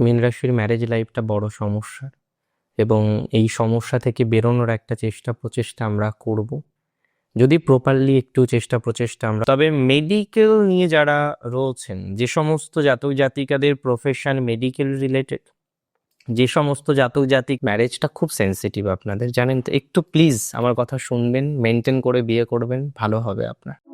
মীন রাশির ম্যারেজ লাইফটা বড় সমস্যা এবং এই সমস্যা থেকে বেরোনোর একটা চেষ্টা প্রচেষ্টা আমরা করব। যদি প্রপারলি একটু চেষ্টা প্রচেষ্টা আমরা তবে মেডিকেল নিয়ে যারা রয়েছেন, যে সমস্ত জাতক জাতিকাদের প্রফেশন মেডিকেল রিলেটেড যে সমস্ত জাতক জাতিক ম্যারেজটা খুব সেন্সিটিভ আপনাদের, জানেন তো? একটু প্লিজ আমার কথা শুনবেন মেনটেন করে বিয়ে করবেন, ভালো হবে আপনার।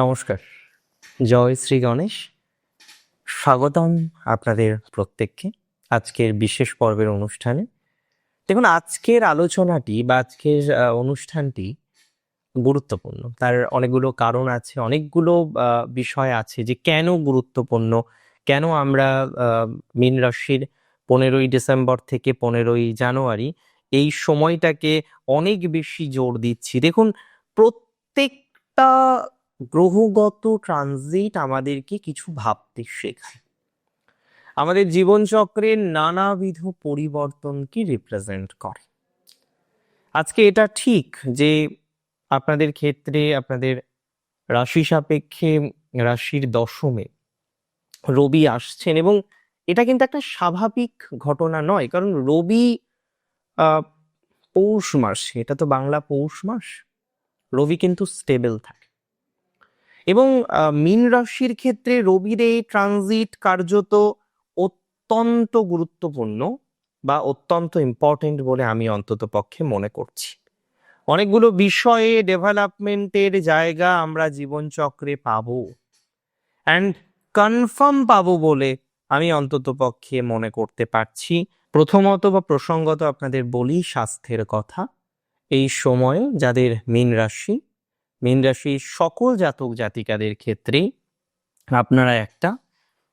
নমস্কার। জয় শ্রী গণেশ। স্বাগতম আপনাদের প্রত্যেককে আজকের বিশেষ পর্বের অনুষ্ঠানে। দেখুন, আজকের আলোচনাটি বা আজকের অনুষ্ঠানটি গুরুত্বপূর্ণ। তার অনেকগুলো কারণ আছে, অনেকগুলো বিষয় আছে যে কেন গুরুত্বপূর্ণ, কেন আমরা মীন রাশির পনেরোই ডিসেম্বর থেকে পনেরোই জানুয়ারি এই সময়টাকে অনেক বেশি জোর দিচ্ছি। দেখুন, প্রত্যেকটা গ্রহগত ট্রানজিট আমাদেরকে কিছু ভাবতে শেখায়। আমাদের জীবনচক্রের নানাবিধ পরিবর্তনকে রিপ্রেজেন্ট করে। আজকে এটা ঠিক যে আপনাদের ক্ষেত্রে, আপনাদের রাশি সাপেক্ষে রাশির দশমে রবি আসছেন এবং এটা কিন্তু একটা স্বাভাবিক ঘটনা নয়, কারণ রবি পৌষ মাস, এটা তো বাংলা পৌষ মাস, রবি কিন্তু স্টেবল থাকে। এবং মীন রাশির ক্ষেত্রে রবির এই ট্রানজিট কার্যত অত্যন্ত গুরুত্বপূর্ণ বা অত্যন্ত ইম্পর্টেন্ট বলে আমি অন্তত পক্ষে মনে করছি। অনেকগুলো বিষয়ে ডেভেলপমেন্টের জায়গা আমরা জীবনচক্রে পাবো অ্যান্ড কনফার্ম পাব বলে আমি অন্তত পক্ষে মনে করতে পারছি। প্রথমত বা প্রসঙ্গত আপনাদের বলি স্বাস্থ্যের কথা। এই সময়ে যাদের মীন রাশি মীন রাশির সকল জাতক জাতিকাদের ক্ষেত্রে আপনারা একটা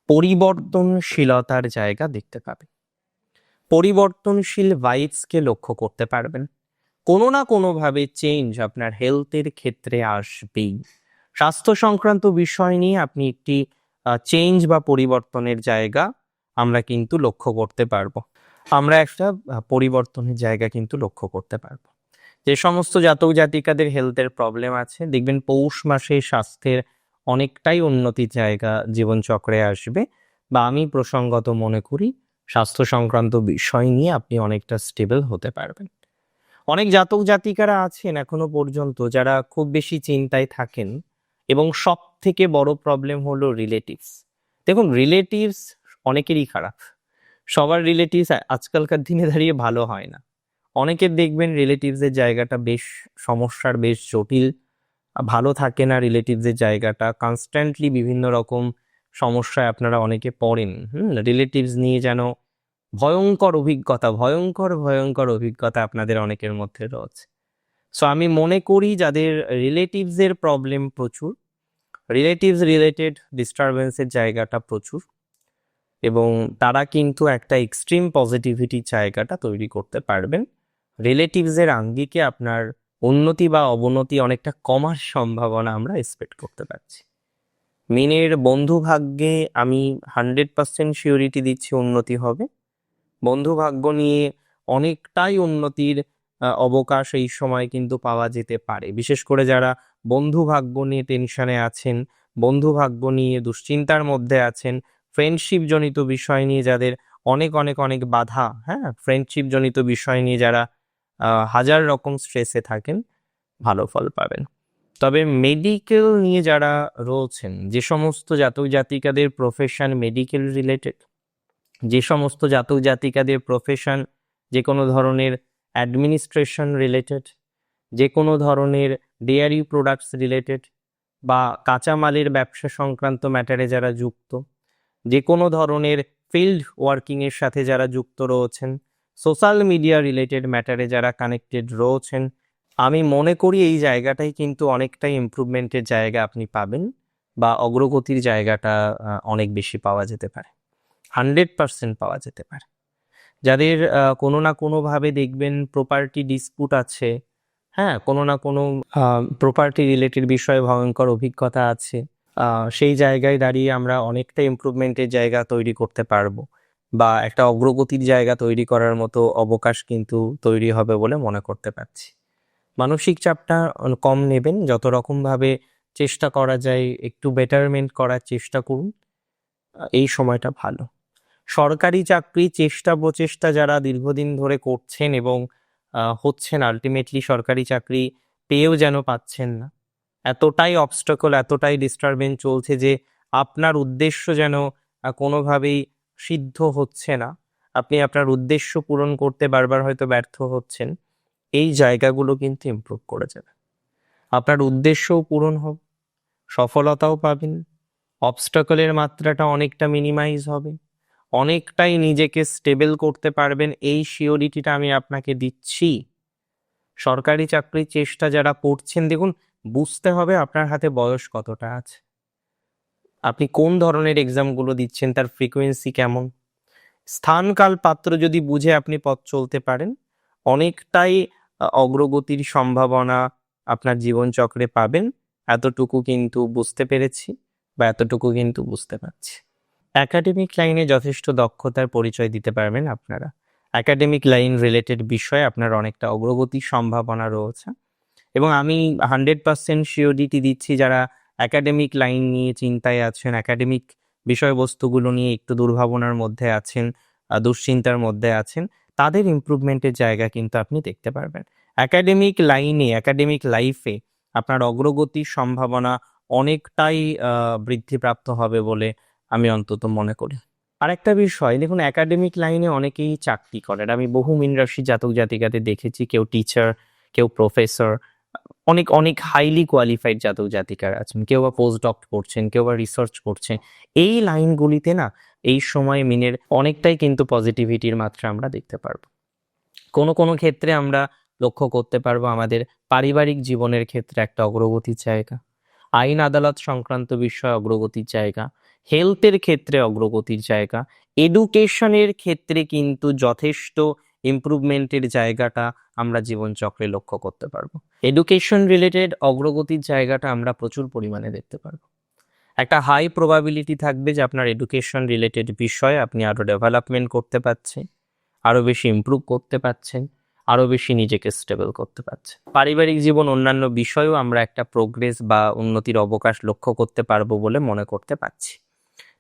পরিবর্তনশীলতার জায়গা দেখতে পাবেন। পরিবর্তনশীল ভাইবসকে লক্ষ্য করতে পারবেন। কোনো না কোনোভাবে চেঞ্জ আপনার হেলথের ক্ষেত্রে আসবেই। স্বাস্থ্য সংক্রান্ত বিষয় নিয়ে আপনি একটি চেঞ্জ বা পরিবর্তনের জায়গা আমরা কিন্তু লক্ষ্য করতে পারব। আমরা একটা পরিবর্তনের জায়গা কিন্তু লক্ষ্য করতে পারব। যে সমস্ত জাতক জাতিকাদের হেলথের প্রবলেম আছে, দেখবেন পৌষ মাসে স্বাস্থ্যের অনেকটাই উন্নতির জায়গা জীবনচক্রে আসবে। বা আমি প্রসঙ্গত মনে করি, স্বাস্থ্য সংক্রান্ত বিষয় নিয়ে আপনি অনেকটা স্টেবল হতে পারবেন। অনেক জাতক জাতিকারা আছেন এখনও পর্যন্ত যারা খুব বেশি চিন্তায় থাকেন এবং সব থেকে বড় প্রবলেম হলো রিলেটিভস দেখুন রিলেটিভস অনেকেরই খারাপ। সবার রিলেটিভস আজকালকার দিনে দাঁড়িয়ে ভালো হয় না। অনেকের দেখবেন রিলেটিভসের জায়গাটা বেশ সমস্যার বেশ জটিল। ভালো থাকে না রিলেটিভসের জায়গাটা। কনস্ট্যান্টলি বিভিন্ন রকম সমস্যায় আপনারা অনেকে পড়েন। হুম রিলেটিভস নিয়ে যেন ভয়ঙ্কর অভিজ্ঞতা, ভয়ঙ্কর ভয়ঙ্কর অভিজ্ঞতা আপনাদের অনেকের মধ্যে রয়েছে। সো আমি মনে করি যাদের রিলেটিভসের প্রবলেম প্রচুর রিলেটিভস রিলেটেড ডিস্টারবেন্সের জায়গাটা প্রচুর এবং তারা কিন্তু একটা এক্সট্রিম পজিটিভিটির জায়গাটা তৈরি করতে পারবেন। রিলেটিভসের আঙ্গিকে আপনার উন্নতি বা অবনতি অনেকটা কমার সম্ভাবনা আমরা এক্সপেক্ট করতে পারছি। মিনের বন্ধু ভাগ্যে আমি হান্ড্রেড পার্সেন্ট শিওরিটি দিচ্ছি উন্নতি হবে। বন্ধু ভাগ্য নিয়ে অনেকটাই উন্নতির অবকাশ এই সময় কিন্তু পাওয়া যেতে পারে। বিশেষ করে যারা বন্ধু ভাগ্য নিয়ে টেনশনে আছেন বন্ধু ভাগ্য নিয়ে দুশ্চিন্তার মধ্যে আছেন ফ্রেন্ডশিপ জনিত বিষয় নিয়ে যাদের অনেক অনেক অনেক বাধা হ্যাঁ? ফ্রেন্ডশিপ জনিত বিষয় নিয়ে যারা হাজার রকম স্ট্রেসে থাকেন, ভালো ফল পাবেন। তবে মেডিকেল নিয়ে যারা রয়েছেন, যে সমস্ত জাতক জাতিকাদের প্রফেশন মেডিকেল রিলেটেড যে সমস্ত জাতক জাতিকাদের প্রফেশন যে কোনো ধরনের অ্যাডমিনিস্ট্রেশন রিলেটেড যে কোনো ধরনের ডেয়ারি প্রোডাক্টস রিলেটেড বা কাঁচামালের ব্যবসা সংক্রান্ত ম্যাটারে যারা যুক্ত, যে কোনো ধরনের ফিল্ড ওয়ার্কিংয়ের সাথে যারা যুক্ত রয়েছেন সোশ্যাল মিডিয়া রিলেটেড ম্যাটারে যারা কানেক্টেড রয়েছেন, আমি মনে করি এই জায়গাটাই কিন্তু অনেকটাই ইমপ্রুভমেন্টের জায়গা আপনি পাবেন বা অগ্রগতির জায়গাটা অনেক বেশি পাওয়া যেতে পারে। হান্ড্রেড পার্সেন্ট পাওয়া যেতে পারে। যাদের কোনো না কোনোভাবে দেখবেন প্রপার্টি ডিসপুট আছে হ্যাঁ কোনো না কোনো প্রপার্টি রিলেটেড বিষয়ে ভয়ঙ্কর অভিজ্ঞতা আছে সেই জায়গায় দাঁড়িয়ে আমরা অনেকটা ইমপ্রুভমেন্টের জায়গা তৈরি করতে পারব। বা একটা অগ্রগতির জায়গা তৈরি করার মতো অবকাশ কিন্তু তৈরি হবে বলে মনে করতে পারছি। মানসিক চাপটা কম নেবেন। যত রকম ভাবে চেষ্টা করা যায়, একটু বেটারমেন্ট করার চেষ্টা করুন। এই সময়টা ভালো। সরকারি চাকরি, চেষ্টা প্রচেষ্টা যারা দীর্ঘদিন ধরে করছেন এবং হচ্ছেন আলটিমেটলি সরকারি চাকরি পেয়েও যেন পাচ্ছেন না, এতটাই অবস্টাকল এতটাই ডিস্টারবেন্স চলছে যে আপনার উদ্দেশ্য যেন কোনোভাবেই সিদ্ধ হচ্ছে না। আপনি আপনার উদ্দেশ্য পূরণ করতে বারবার হয়তো ব্যর্থ হচ্ছেন। এই জায়গাগুলো কিন্তু ইমপ্রুভ করে যাবে। আপনার উদ্দেশ্যও পূরণ হবে সফলতাও পাবেন অবস্টাকলের মাত্রাটা অনেকটা মিনিমাইজ হবে, অনেকটাই নিজেকে স্টেবল করতে পারবেন, এই শিওরিটিটা আমি আপনাকে দিচ্ছি। সরকারি চাকরির চেষ্টা যারা করছেন, দেখুন, বুঝতে হবে আপনার হাতে বয়স কতটা আছে। আপনি কোন ধরনের এক্সামগুলো দিচ্ছেন, তার ফ্রিকোয়েন্সি কেমন? স্থান কাল পাত্র যদি বুঝে আপনি পথ চলতে পারেন, অনেকটাই অগ্রগতির সম্ভাবনা আপনার জীবনচক্রে পাবেন। এতটুকু কিন্তু বুঝতে পেরেছি বা এতটুকু কিন্তু বুঝতে পারছি। একাডেমিক লাইনে যথেষ্ট দক্ষতার পরিচয় দিতে পারবেন আপনারা। একাডেমিক লাইন রিলেটেড বিষয়ে আপনার অনেকটা অগ্রগতির সম্ভাবনা রয়েছে। এবং আমি হান্ড্রেড পার্সেন্ট শিওরিটি দিচ্ছি যারা একাডেমিক লাইন নিয়ে চিন্তায় আছেন একাডেমিক বিষয়বস্তুগুলো নিয়ে একটু দুর্ভাবনার মধ্যে আছেন দুশ্চিন্তার মধ্যে আছেন, তাদের ইমপ্রুভমেন্টের জায়গা কিন্তু আপনি দেখতে পারবেন। একাডেমিক লাইনে একাডেমিক লাইফে আপনার অগ্রগতির সম্ভাবনা অনেকটাই বৃদ্ধিপ্রাপ্ত হবে বলে আমি অন্তত মনে করি। আরেকটা বিষয়, দেখুন একাডেমিক লাইনে অনেকেই চাকরি করেন। আমি বহু মিন রাশি জাতক জাতিকাদের দেখেছি, কেউ টিচার কেউ প্রফেসর অনেক অনেক হাইলি কোয়ালিফাইড জাতক জাতিকার আছেন। কেউ বা পোস্ট ডক করছেন, কেউ বা রিসার্চ করছেন। এই লাইনগুলিতে না, এই সময় মিনের অনেকটাই কিন্তু পজিটিভিটির মাত্রা আমরা দেখতে পারব। কোনো কোনো ক্ষেত্রে আমরা লক্ষ্য করতে পারব আমাদের পারিবারিক জীবনের ক্ষেত্রে একটা অগ্রগতির জায়গা, আইন আদালত সংক্রান্ত বিষয়ে অগ্রগতির জায়গা হেলথের ক্ষেত্রে অগ্রগতির জায়গা এডুকেশনের ক্ষেত্রে কিন্তু যথেষ্ট ইমপ্রুভমেন্টের জায়গাটা আমরা জীবনচক্রে লক্ষ্য করতে পারব। এডুকেশন রিলেটেড অগ্রগতির জায়গাটা আমরা প্রচুর পরিমাণে দেখতে পারব। একটা হাই প্রবাবিলিটি থাকবে যে আপনার এডুকেশন রিলেটেড বিষয়ে আপনি আরও ডেভেলপমেন্ট করতে পারছেন আরও বেশি ইমপ্রুভ করতে পারছেন আরও বেশি নিজেকে স্টেবল করতে পারছেন। পারিবারিক জীবন অন্যান্য বিষয়েও আমরা একটা প্রোগ্রেস বা উন্নতির অবকাশ লক্ষ্য করতে পারব বলে মনে করতে পারছি।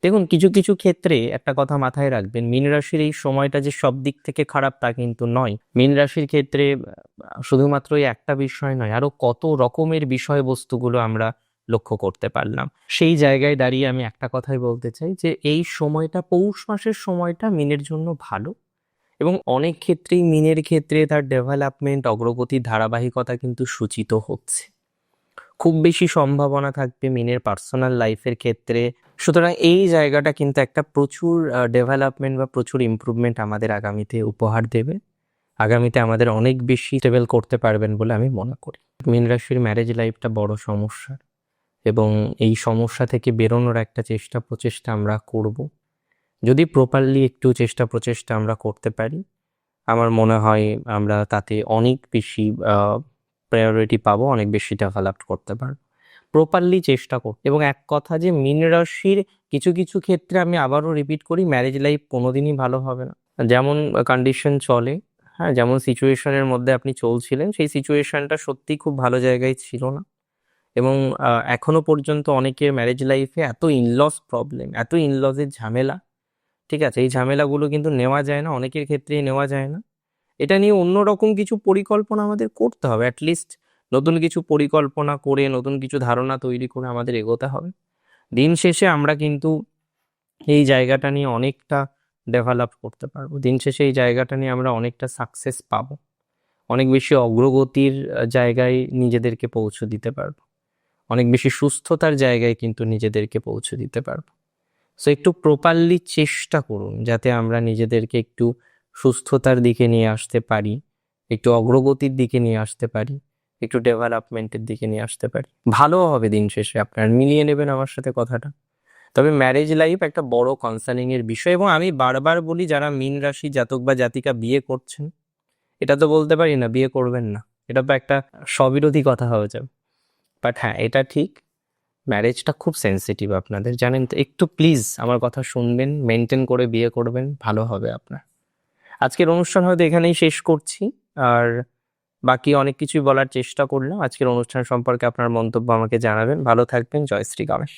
দেখুন, কিছু কিছু ক্ষেত্রে একটা কথা মাথায় রাখবেন, মীন রাশির এই সময়টা যে সব দিক থেকে খারাপ তা কিন্তু নয়। মীন রাশির ক্ষেত্রে শুধুমাত্র একটা বিষয় নয়, আরও কত রকমের বিষয়বস্তুগুলো আমরা লক্ষ্য করতে পারলাম। সেই জায়গায় দাঁড়িয়ে আমি একটা কথাই বলতে চাই যে, এই সময়টা, পৌষ মাসের সময়টা মিনের জন্য ভালো এবং অনেক ক্ষেত্রেই মিনের ক্ষেত্রে তার ডেভেলপমেন্ট অগ্রগতির ধারাবাহিকতা কিন্তু সূচিত হচ্ছে। খুব বেশি সম্ভাবনা থাকবে মিনের পার্সোনাল লাইফের ক্ষেত্রে। সুতরাং এই জায়গাটা কিন্তু একটা প্রচুর ডেভেলপমেন্ট বা প্রচুর ইমপ্রুভমেন্ট আমাদের আগামীতে উপহার দেবে। আগামীতে আমাদের অনেক বেশি স্টেবল করতে পারবেন বলে আমি মনে করি। মীন রাশির ম্যারেজ লাইফটা বড় সমস্যা এবং এই সমস্যা থেকে বেরোনোর একটা চেষ্টা প্রচেষ্টা আমরা করব। যদি প্রপারলি একটু চেষ্টা প্রচেষ্টা আমরা করতে পারি, আমার মনে হয় আমরা তাতে অনেক বেশি প্রায়োরিটি পাবো, অনেক বেশি টাকা ডেভেলপ করতে পারব। প্রপারলি চেষ্টা কর এবং এক কথা যে মীন রাশির কিছু কিছু ক্ষেত্রে আমি আবারও রিপিট করি ম্যারেজ লাইফ কোনোদিনই ভালো হবে না। যেমন কন্ডিশন চলে হ্যাঁ যেমন সিচুয়েশনের মধ্যে আপনি চলছিলেন, সেই সিচুয়েশনটা সত্যি খুব ভালো জায়গায় ছিল না। এবং এখনও পর্যন্ত অনেকের ম্যারেজ লাইফে এত ইনলস প্রবলেম এত ইনলসের ঝামেলা, ঠিক আছে? এই ঝামেলাগুলো কিন্তু নেওয়া যায় না, অনেকের ক্ষেত্রেই নেওয়া যায় না। এটা নিয়ে অন্যরকম কিছু পরিকল্পনা আমাদের করতে হবে। অ্যাটলিস্ট নতুন কিছু পরিকল্পনা করে, নতুন কিছু ধারণা তৈরি করে আমাদের এগোতে হবে। দিন শেষে আমরা কিন্তু এই জায়গাটা নিয়ে অনেকটা ডেভেলপ করতে পারব। দিন শেষে এই জায়গাটা নিয়ে আমরা অনেকটা সাকসেস পাবো। অনেক বেশি অগ্রগতির জায়গায় নিজেদেরকে পৌঁছে দিতে পারব। অনেক বেশি সুস্থতার জায়গায় কিন্তু নিজেদেরকে পৌঁছে দিতে পারব। সো একটু প্রপারলি চেষ্টা করুন, যাতে আমরা নিজেদেরকে একটু সুস্থতার দিকে নিয়ে আসতে পারি, একটু অগ্রগতির দিকে নিয়ে আসতে পারি, একটু ডেভেলপমেন্টের দিকে নিয়ে আসতে পারি। ভালো হবে দিন শেষে আপনার, মিলিয়ে নেবেন আমার সাথে কথাটা। তবে ম্যারেজ লাইফ একটা বড় কনসার্নিং এর বিষয় এবং আমি বারবার বলি, যারা মীন রাশি জাতক বা জাতিকা বিয়ে করছেন, এটা তো বলতে পারি না, বিয়ে করবেন না। এটা তো একটা স্ববিরোধী কথা হয়ে যাবে। বাট হ্যাঁ এটা ঠিক ম্যারেজটা খুব সেন্সিটিভ আপনাদের। জানেন তো, একটু প্লিজ আমার কথা শুনবেন মেনটেন করে বিয়ে করবেন, ভালো হবে আপনার। আজকের অনুষ্ঠান হয়তো এখানেই শেষ করছি। আর বাকি অনেক কিছুই বলার চেষ্টা করলাম। আজকের অনুষ্ঠান সম্পর্কে আপনার মন্তব্য আমাকে জানাবেন। ভালো থাকবেন। জয় শ্রী গণেশ।